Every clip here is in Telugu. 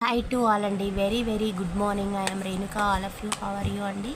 హాయ్ టు ఆల్ అండి. Very very good morning I'm Renuka all of you how are you అండి?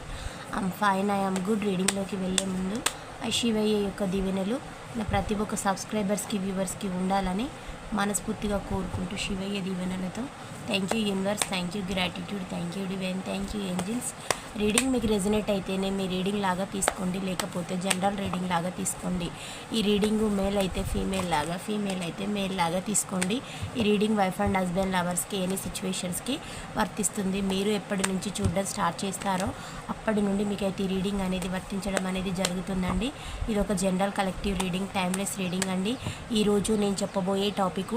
ఐఎమ్ ఫైన్ ఐఎమ్ గుడ్ రీడింగ్లోకి వెళ్ళే ముందు ఆ శివయ్య యొక్క దీవెనలు నా ప్రతి ఒక్క సబ్స్క్రైబర్స్కి వ్యూవర్స్కి ఉండాలని మనస్ఫూర్తిగా కోరుకుంటూ శివయ్య దీవెనలతో thank you universe thank you gratitude thank you divine thank you angels reading మీకు రెజనేట్ అయితేనే మీ రీడింగ్ లాగా తీసుకోండి. లేకపోతే జనరల్ రీడింగ్ లాగా తీసుకోండి. ఈ రీడింగ్ మేల్ అయితే ఫీమేల్ లాగా ఫీమేల్ అయితే మేల్ లాగా తీసుకోండి. ఈ రీడింగ్ వైఫ్ అండ్ హస్బెండ్ లవర్స్కి ఎనీ సిచ్యువేషన్స్కి వర్తిస్తుంది. మీరు ఎప్పటి నుంచి చూడడం స్టార్ట్ చేస్తారో అప్పటి నుండి మీకు అయితే ఈ రీడింగ్ అనేది వర్తించడం అనేది జరుగుతుందండి. ఇది ఒక general collective reading timeless reading అండి. ఈరోజు నేను చెప్పబోయే టాపిక్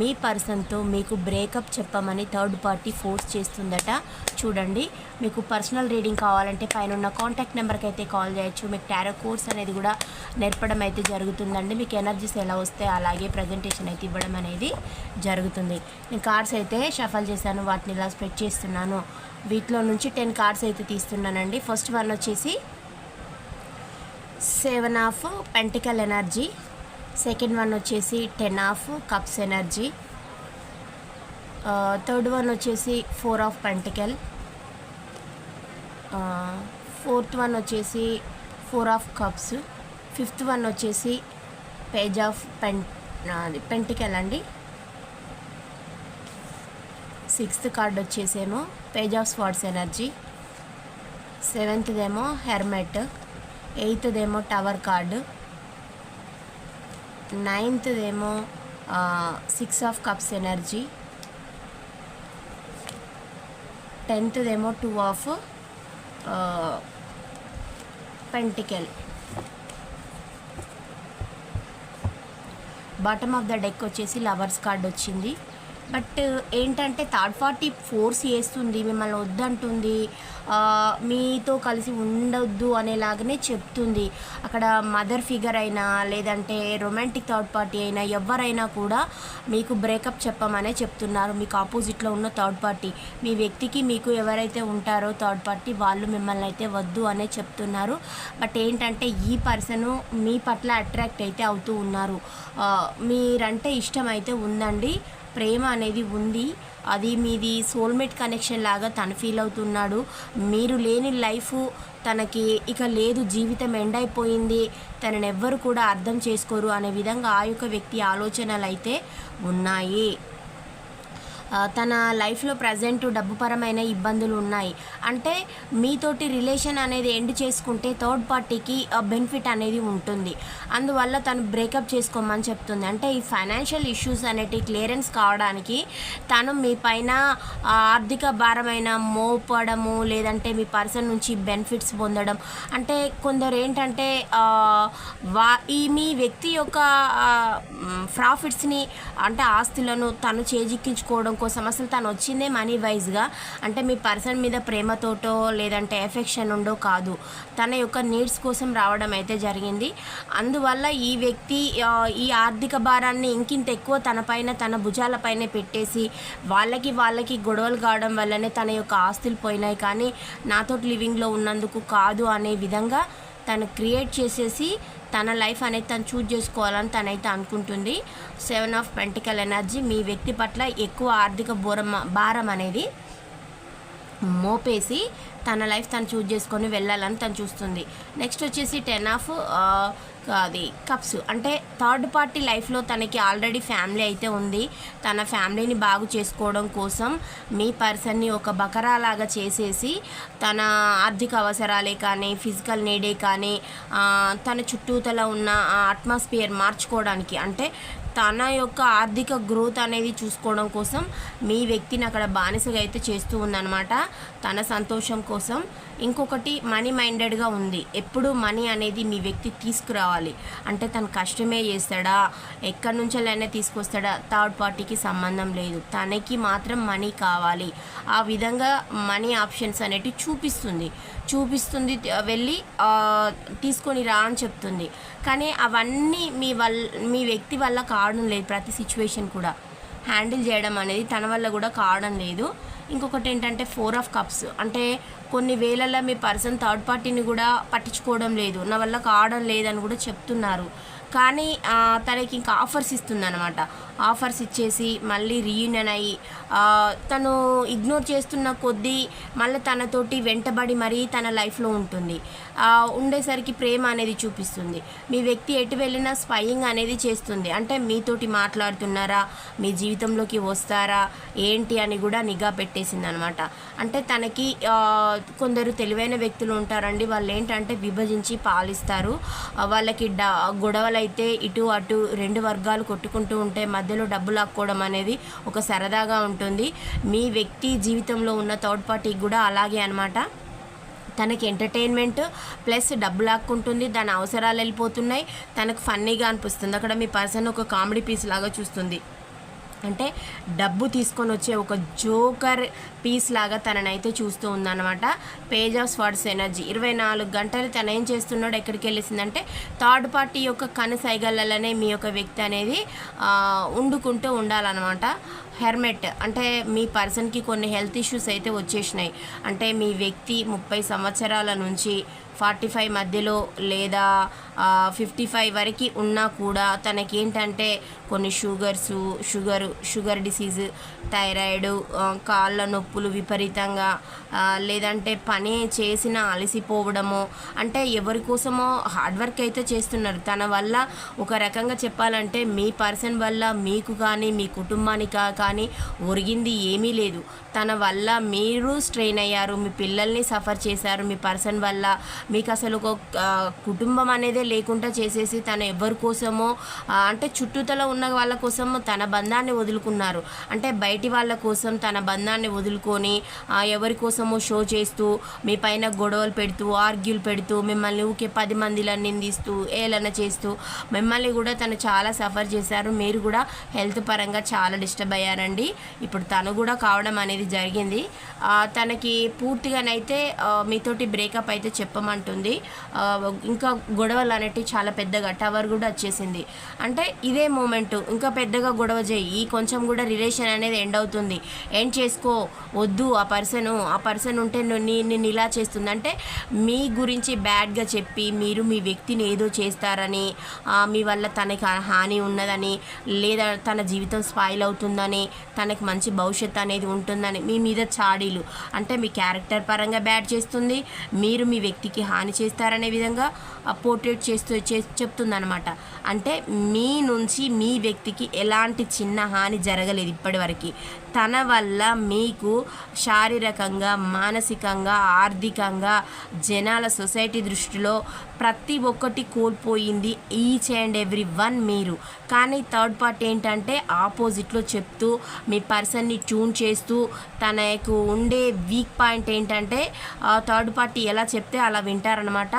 మీ పర్సన్తో మీకు బ్రేకప్ చెప్పమని థర్డ్ పార్టీ ఫోర్స్ చేస్తుందట. చూడండి మీకు పర్సనల్ రీడింగ్ కావాలంటే పైన ఉన్న కాంటాక్ట్ నెంబర్కి అయితే కాల్ చేయొచ్చు. మీకు టారో కోర్స్ అనేది కూడా నేర్పడం అయితే జరుగుతుందండి. మీకు ఎనర్జీస్ ఎలా వస్తే అలాగే ప్రజెంటేషన్ అయితే ఇవ్వడం అనేది జరుగుతుంది. నేను కార్డ్స్ అయితే షఫల్ చేశాను వాటిని ఇలా స్ప్రెడ్ చేస్తున్నాను. వీటిలో నుంచి టెన్ కార్డ్స్ అయితే తీస్తున్నానండి. ఫస్ట్ వన్ వచ్చేసి seven of pentacle energy. Second one వచ్చేసి ten of cups energy. Third one వచ్చేసి four of pentacle fourth one వచ్చేసి four of cups fifth one వచ్చేసి పేజ్ ఆఫ్ పెన్ అది పెంటికల్ అండి. సిక్స్త్ కార్డ్ వచ్చేసేమో పేజ్ ఆఫ్ స్వాట్స్ ఎనర్జీ సెవెంత్దేమో హెర్మెట్ ఎయిత్దేమో టవర్ కార్డు నైన్త్దేమో six of cups energy టెన్త్దేమో two of pentacle. Bottom of the deck వచ్చేసి లవర్స్ కార్డ్ వచ్చింది. బట్ ఏంటంటే థర్డ్ పార్టీ ఫోర్స్ చేస్తుంది మిమ్మల్ని వద్దంటుంది మీతో కలిసి ఉండొద్దు అనేలాగానే చెప్తుంది. అక్కడ మదర్ ఫిగర్ అయినా లేదంటే రొమాంటిక్ థర్డ్ పార్టీ అయినా ఎవరైనా కూడా మీకు బ్రేకప్ చెప్పమనే చెప్తున్నారు. మీకు ఆపోజిట్లో ఉన్న థర్డ్ పార్టీ. మీ వ్యక్తికి మీకు ఎవరైతే ఉంటారో థర్డ్ పార్టీ వాళ్ళు మిమ్మల్ని అయితే వద్దు అనే చెప్తున్నారు. బట్ ఏంటంటే ఈ పర్సన్ మీ పట్ల అట్రాక్ట్ అయితే అవుతూ ఉన్నారు. మీరంటే ఇష్టం అయితే ఉందండి. ప్రేమ అనేది ఉంది. అది మీది సోల్మేట్ కనెక్షన్ లాగా తను ఫీల్ అవుతున్నాడు. మీరు లేని లైఫ్ తనకి ఇక లేదు జీవితం ఎండ్ అయిపోయింది. తనని ఎవ్వరు కూడా అర్థం చేసుకోరు అనే విధంగా ఆ యొక్క వ్యక్తి ఆలోచనలు అయితే ఉన్నాయి. తన లైఫ్లో ప్రజెంట్ డబ్బుపరమైన ఇబ్బందులు ఉన్నాయి. అంటే మీతోటి రిలేషన్ అనేది ఎండ్ చేసుకుంటే థర్డ్ పార్టీకి బెనిఫిట్ అనేది ఉంటుంది. అందువల్ల తను బ్రేకప్ చేసుకోమని చెప్తుంది. అంటే ఈ ఫైనాన్షియల్ ఇష్యూస్ అనేటి క్లియరెన్స్ కావడానికి తను మీ పైన ఆర్థిక భారమైన మోపడము లేదంటే మీ పర్సన్ నుంచి బెనిఫిట్స్ పొందడం. అంటే కొందరు ఏంటంటే వా ఈ మీ వ్యక్తి యొక్క ప్రాఫిట్స్ని అంటే ఆస్తులను తను చేజిక్కించుకోవడం కోసం సంవత్సరం తను వచ్చిందే మనీ వైజ్గా అంటే మీ పర్సన్ మీద ప్రేమతోటో లేదంటే ఎఫెక్షన్ ఉండో కాదు. తన యొక్క నీడ్స్ కోసం రావడం అయితే జరిగింది. అందువల్ల ఈ వ్యక్తి ఈ ఆర్థిక భారాన్ని ఇంకింత ఎక్కువ తన పైన తన భుజాలపైనే పెట్టేసి వాళ్ళకి వాళ్ళకి గొడవలు కావడం వల్లనే తన యొక్క ఆస్తులు పోయినాయి. కానీ నాతో లివింగ్లో ఉన్నందుకు కాదు అనే విధంగా తను క్రియేట్ చేసేసి తన లైఫ్ అనేది తను చూజ్ చేసుకోవాలని తనైతే అనుకుంటుంది. సెవెన్ ఆఫ్ పెంటికల్ ఎనర్జీ మీ వ్యక్తి పట్ల ఎక్కువ ఆర్థిక బోరం భారం అనేది మోపేసి తన లైఫ్ తను చూజ్ చేసుకొని వెళ్ళాలని తను చూస్తుంది. నెక్స్ట్ వచ్చేసి టెన్ ఆఫ్ అది కప్స్ అంటే థర్డ్ పార్టీ లైఫ్లో తనకి ఆల్రెడీ ఫ్యామిలీ అయితే ఉంది. తన ఫ్యామిలీని బాగు చేసుకోవడం కోసం మీ పర్సన్ని ఒక బకరాలాగా చేసేసి తన ఆర్థిక అవసరాలే కానీ ఫిజికల్ నీడే కానీ తన చుట్టూతల ఉన్న అట్మాస్ఫియర్ మార్చుకోవడానికి అంటే తన యొక్క ఆర్థిక గ్రోత్ అనేది చూసుకోవడం కోసం మీ వ్యక్తిని అక్కడ బానిసగా అయితే చేస్తూ ఉందన్నమాట. తన సంతోషం కోసం ఇంకొకటి మనీ మైండెడ్గా ఉంది. ఎప్పుడు మనీ అనేది మీ వ్యక్తి తీసుకురావాలి. అంటే తను కష్టమే చేస్తాడా? ఎక్కడి నుంచెల్లైనా తీసుకొస్తాడా? థర్డ్ పార్టీకి సంబంధం లేదు. తనకి మాత్రం మనీ కావాలి. ఆ విధంగా మనీ ఆప్షన్స్ అనేటివి చూపిస్తుంది. చూపిస్తుంది వెళ్ళి తీసుకొని రా అని చెప్తుంది. కానీ అవన్నీ మీ వల్ల మీ వ్యక్తి వల్ల కావడం లేదు. ప్రతి సిచ్యువేషన్ కూడా. హ్యాండిల్ చేయడం అనేది తన వల్ల కూడా కావడం లేదు. ఇంకొకటి ఏంటంటే ఫోర్ ఆఫ్ కప్స్. అంటే కొన్ని వేలల్లో మీ పర్సన్ థర్డ్ పార్టీని కూడా పట్టించుకోవడం లేదు. నా వల్ల కావడం లేదని కూడా చెప్తున్నారు. కానీ తనకి ఇంకా ఆఫర్స్ ఇస్తుందన్నమాట. ఆఫర్స్ ఇచ్చేసి మళ్ళీ రీయూనియన్ అయ్యి తను ఇగ్నోర్ చేస్తున్న కొద్దీ మళ్ళీ తనతోటి వెంటబడి మరీ తన లైఫ్లో ఉంటుంది. ఉండేసరికి ప్రేమ అనేది చూపిస్తుంది. మీ వ్యక్తి ఎటు వెళ్ళినా స్పయింగ్ అనేది చేస్తుంది. అంటే మీతోటి మాట్లాడుతున్నారా? మీ జీవితంలోకి వస్తారా? ఏంటి అని కూడా నిఘా పెట్టేసింది అనమాట అంటే తనకి కొందరు తెలివైన వ్యక్తులు ఉంటారండి. వాళ్ళు ఏంటంటే విభజించి పాలిస్తారు. వాళ్ళకి డ గొడవలు అయితే ఇటు అటు రెండు వర్గాలు కొట్టుకుంటూ ఉంటే మధ్యలో డబ్బులు లాక్కోవడం అనేది ఒక సరదాగా ఉంటుంది. మీ వ్యక్తి జీవితంలో ఉన్న థర్డ్ పార్టీకి కూడా అలాగే అనమాట. తనకి ఎంటర్టైన్మెంట్ ప్లస్ డబ్బు లాక్కుంటుంది దాని అవసరాలు వెళ్ళిపోతున్నాయి తనకు ఫన్నీగా అనిపిస్తుంది. అక్కడ మీ పర్సన్ ఒక కామెడీ పీస్ లాగా చూస్తుంది. అంటే డబ్బు తీసుకొని వచ్చే ఒక జోకర్ పీస్ లాగా తననైతే చూస్తూ ఉందన్నమాట. Page of swords energy. ఇరవై నాలుగు గంటలు తను ఏం చేస్తున్నాడు ఎక్కడికి వెళ్ళేసిందంటే థర్డ్ పార్టీ యొక్క కనసైగలనే మీ యొక్క వ్యక్తి అనేది వండుకుంటూ ఉండుకుంటూ ఉండాలన్నమాట. హెర్మెట్ అంటే మీ పర్సన్కి కొన్ని హెల్త్ ఇష్యూస్ అయితే వచ్చేసినాయి. అంటే మీ వ్యక్తి ముప్పై సంవత్సరాల నుంచి ఫార్టీ ఫైవ్ మధ్యలో లేదా ఫిఫ్టీ ఫైవ్ వరకు ఉన్నా కూడా తనకేంటంటే కొన్ని sugars sugar sugar disease thyroid కాళ్ళ నొప్పి నొప్పులు విపరీతంగా లేదంటే పని చేసిన అలసిపోవడము. అంటే ఎవరి కోసమో హార్డ్ వర్క్ అయితే చేస్తున్నారు. తన వల్ల ఒక రకంగా చెప్పాలంటే మీ పర్సన్ వల్ల మీకు కానీ మీ కుటుంబానికి కానీ ఒరిగింది ఏమీ లేదు. తన వల్ల మీరు స్ట్రెయిన్ అయ్యారు మీ పిల్లల్ని సఫర్ చేశారు మీ పర్సన్ వల్ల మీకు అసలు ఒక కుటుంబం అనేదే లేకుండా చేసేసి తను ఎవరి కోసమో అంటే చుట్టుతల ఉన్న వాళ్ళ కోసం తన బంధాన్ని వదులుకున్నారు. అంటే బయటి వాళ్ళ కోసం తన బంధాన్ని వదులుకొని ఎవరి కోసమో షో చేస్తూ మీ పైన గొడవలు పెడుతూ ఆర్గ్యూలు పెడుతూ మిమ్మల్ని ఊకే పది మందిలో నిందిస్తూ ఏలన చేస్తూ మిమ్మల్ని కూడా తను చాలా సఫర్ చేశారు. మీరు కూడా హెల్త్ పరంగా చాలా డిస్టర్బ్ అయ్యారండి. ఇప్పుడు తను కూడా కావడం అనేది జరిగింది. తనకి పూర్తిగానైతే మీతోటి బ్రేకప్ అయితే చెప్పమంటుంది. ఇంకా గొడవలు అనేటివి చాలా పెద్దగా టవర్ కూడా వచ్చేసింది. అంటే ఇదే మూమెంట్ ఇంకా పెద్దగా గొడవ చేయి. ఈ కొంచెం కూడా రిలేషన్ అనేది ఎండ్ అవుతుంది. ఎండ్ చేసుకో? వద్దు ఆ పర్సన్ ఆ పర్సన్ ఉంటే నీ నిన్ను ఇలా చేస్తుంది. అంటే మీ గురించి బ్యాడ్గా చెప్పి మీరు మీ వ్యక్తిని ఏదో చేస్తారని మీ వల్ల తనకి హాని ఉన్నదని లేదా తన జీవితం స్పాయిల్ అవుతుందని తనకి మంచి భవిష్యత్తు అనేది ఉంటుందని మీ మీద చాడీలు. అంటే మీ క్యారెక్టర్ పరంగా బ్యాడ్ చేస్తుంది. మీరు మీ వ్యక్తికి హాని చేస్తారనే విధంగా పోర్ట్రేట్ చేస్తూ చే చెప్తుందనమాట అంటే మీ నుంచి మీ వ్యక్తికి ఎలాంటి చిన్న హాని జరగలేదు ఇప్పటివరకు. తన వల్ల మీకు శారీరకంగా మానసికంగా ఆర్థికంగా జనాల సొసైటీ దృష్టిలో ప్రతి ఒక్కటి కోల్పోయింది ఈచ్ అండ్ ఎవ్రీ వన్ మీరు. కానీ థర్డ్ పార్టీ ఏంటంటే ఆపోజిట్లో చెప్తూ మీ పర్సన్ని ట్యూన్ చేస్తూ తనకు ఉండే వీక్ పాయింట్ ఏంటంటే థర్డ్ పార్టీ ఎలా చెప్తే అలా వింటారనమాట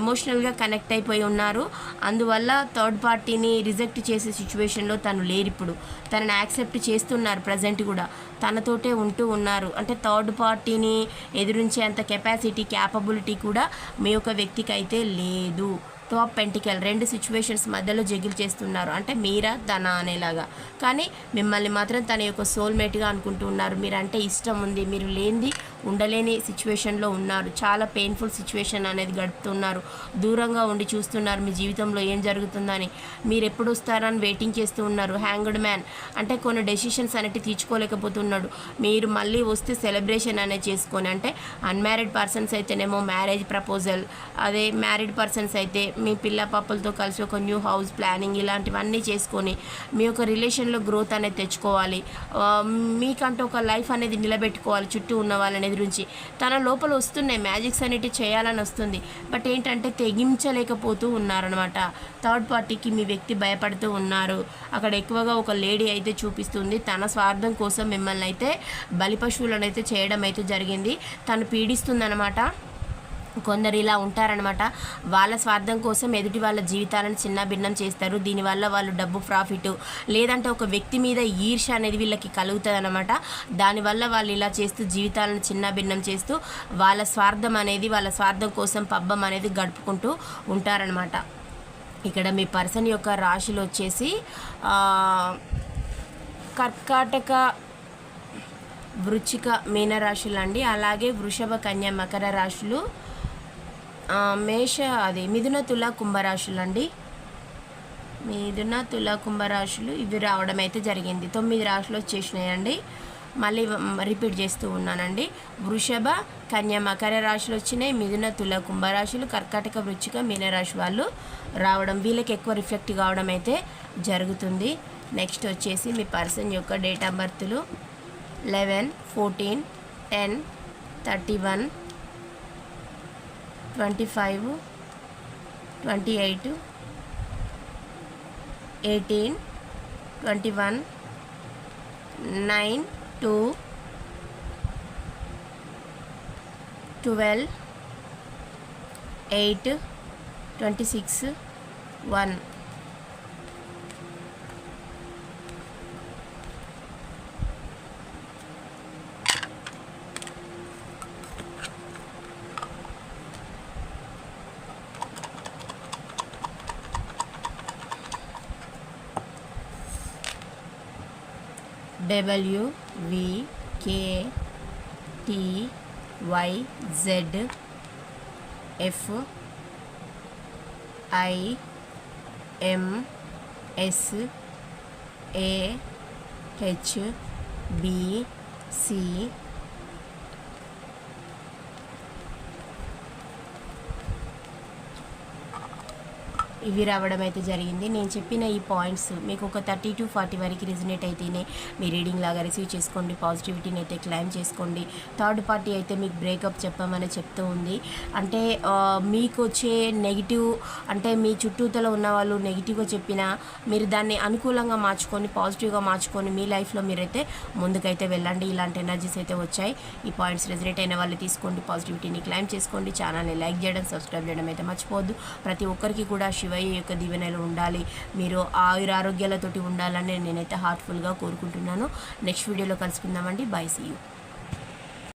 ఎమోషనల్గా కనెక్ట్ అయిపోయి ఉన్నారు. అందువల్ల థర్డ్ పార్టీని రిజెక్ట్ చేసే సిచ్యువేషన్లో తను లేరు ఇప్పుడు తనని యాక్సెప్ట్ చేస్తున్నారు ప్రజెంట్ కూడా తనతోటే ఉంటూ ఉన్నారు. అంటే థర్డ్ పార్టీని ఎదురించే అంత కెపాసిటీ క్యాపబిలిటీ కూడా మీ యొక్క వ్యక్తికి అయితే లేదు. టాప్ పెంటికల్ రెండు సిచ్యువేషన్స్ మధ్యలో జగిల్ చేస్తున్నారు. అంటే మీరా తన అనేలాగా. కానీ మిమ్మల్ని మాత్రం తన యొక్క సోల్మేట్గా అనుకుంటూ ఉన్నారు. మీరంటే ఇష్టం ఉంది. మీరు లేనిది ఉండలేని సిచ్యువేషన్లో ఉన్నారు. చాలా పెయిన్ఫుల్ సిచ్యువేషన్ అనేది గడుపుతున్నారు. దూరంగా ఉండి చూస్తున్నారు. మీ జీవితంలో ఏం జరుగుతుందని. మీరు ఎప్పుడు వస్తారని వెయిటింగ్ చేస్తూ ఉన్నారు. హ్యాంగ్డ్ మ్యాన్ అంటే కొన్ని డెసిషన్స్ అనేవి తీర్చుకోలేకపోతున్నాడు. మీరు మళ్ళీ వస్తే సెలబ్రేషన్ అనేది చేసుకొని అంటే అన్మ్యారీడ్ పర్సన్స్ అయితేనేమో మ్యారేజ్ ప్రపోజల్ అదే మ్యారీడ్ పర్సన్స్ అయితే మీ పిల్ల పాపలతో కలిసి ఒక న్యూ హౌస్ ప్లానింగ్ ఇలాంటివన్నీ చేసుకొని మీ యొక్క రిలేషన్లో గ్రోత్ అనేది తెచ్చుకోవాలి. మీకంటూ ఒక లైఫ్ అనేది నిలబెట్టుకోవాలి చుట్టూ ఉన్న వాళ్ళని ఎదురించి. తన లోపల వస్తున్నాయి మ్యాజిక్స్ అనేటివి చేయాలని వస్తుంది. బట్ ఏంటంటే తెగించలేకపోతూ ఉన్నారనమాట థర్డ్ పార్టీకి మీ వ్యక్తి భయపడుతూ ఉన్నారు. అక్కడ ఎక్కువగా ఒక లేడీ అయితే చూపిస్తుంది. తన స్వార్థం కోసం మిమ్మల్ని అయితే బలిపశువులను అయితే చేయడం అయితే జరిగింది. తను పీడిస్తుందన్నమాట. కొందరు ఇలా ఉంటారనమాట వాళ్ళ స్వార్థం కోసం ఎదుటి వాళ్ళ జీవితాలను చిన్న భిన్నం చేస్తారు. దీనివల్ల వాళ్ళు డబ్బు ప్రాఫిట్ లేదంటే ఒక వ్యక్తి మీద ఈర్ష అనేది వీళ్ళకి కలుగుతుంది అనమాట దానివల్ల వాళ్ళు ఇలా చేస్తూ జీవితాలను చిన్న భిన్నం చేస్తూ వాళ్ళ స్వార్థం అనేది వాళ్ళ స్వార్థం కోసం పబ్బం అనేది గడుపుకుంటూ ఉంటారనమాట ఇక్కడ మీ పర్సన్ యొక్క రాశులు వచ్చేసి కర్కాటక వృచ్చిక మీనరాశులు అండి అలాగే వృషభ కన్య మకర రాశులు మేష అది మిథున తుల కుంభరాశులు అండి మిథున తుల కుంభరాశులు ఇవి రావడం అయితే జరిగింది. తొమ్మిది రాశులు వచ్చేసినాయండి. మళ్ళీ రిపీట్ చేస్తూ ఉన్నానండి. వృషభ కన్య మకర రాశులు వచ్చినాయి. మిథున తుల కుంభరాశులు కర్కాటక వృచ్చిక మీనరాశి వాళ్ళు రావడం వీళ్ళకి ఎక్కువ రిఫ్లెక్ట్ కావడం అయితే జరుగుతుంది. నెక్స్ట్ వచ్చేసి మీ పర్సన్ యొక్క date of బర్త్లు eleven fourteen ten thirty one twenty five twenty eight eighteen twenty one nine two twelve eight twenty six one W V K T Y Z F I M S A H B C ఇవి రావడం అయితే జరిగింది. నేను చెప్పిన ఈ పాయింట్స్ మీకు ఒక థర్టీ టు ఫార్టీ వరకు రిజనేట్ అయితేనే మీ రీడింగ్ లాగా రిసీవ్ చేసుకోండి పాజిటివిటీని అయితే క్లైమ్ చేసుకోండి. థర్డ్ పార్టీ అయితే మీకు బ్రేకప్ చెప్పమని చెప్తూ ఉంది. అంటే మీకు వచ్చే నెగిటివ్ అంటే మీ చుట్టూతల ఉన్న వాళ్ళు నెగిటివ్గా చెప్పినా మీరు దాన్ని అనుకూలంగా మార్చుకొని పాజిటివ్గా మార్చుకొని మీ లైఫ్లో మీరైతే ముందుకైతే వెళ్ళండి. ఇలాంటి ఎనర్జీస్ అయితే వచ్చాయి. ఈ పాయింట్స్ రెజనేట్ అయిన వాళ్ళు తీసుకోండి పాజిటివిటీని క్లైమ్ చేసుకోండి. ఛానల్ని లైక్ చేయడం సబ్స్క్రైబ్ చేయడం అయితే మర్చిపోవద్దు. ప్రతి ఒక్కరికి కూడా శివయ్య యొక్క దీవెనలు ఉండాలి. మీరు ఆయుర ఆరోగ్యాలతోటి ఉండాలని నేనైతే హార్ట్ఫుల్గా కోరుకుంటున్నాను. నెక్స్ట్ వీడియోలో కలుసుకుందామండి. Bye see you